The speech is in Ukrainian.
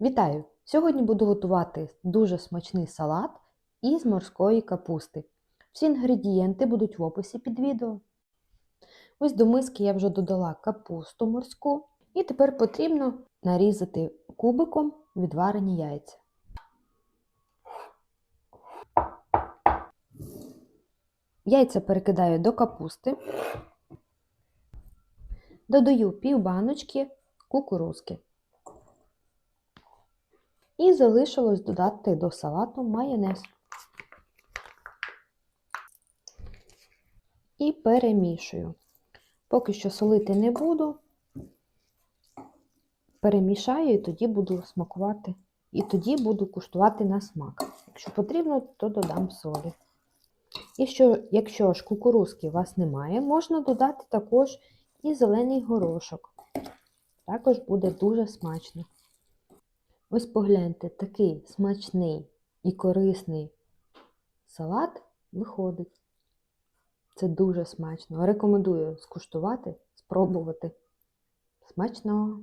Вітаю! Сьогодні буду готувати дуже смачний салат із морської капусти. Всі інгредієнти будуть в описі під відео. Ось до миски я вже додала капусту морську, і тепер потрібно нарізати кубиком відварені яйця. Яйця перекидаю до капусти, додаю пів баночки кукурузки. І залишилось додати до салату майонез. І перемішую. Поки що солити не буду. Перемішаю і тоді буду смакувати. І тоді буду куштувати на смак. Якщо потрібно, то додам солі. І що, якщо ж кукурузки у вас немає, можна додати також і зелений горошок. Також буде дуже смачно. Ось погляньте, такий смачний і корисний салат виходить. Це дуже смачно. Рекомендую скуштувати, спробувати. Смачного!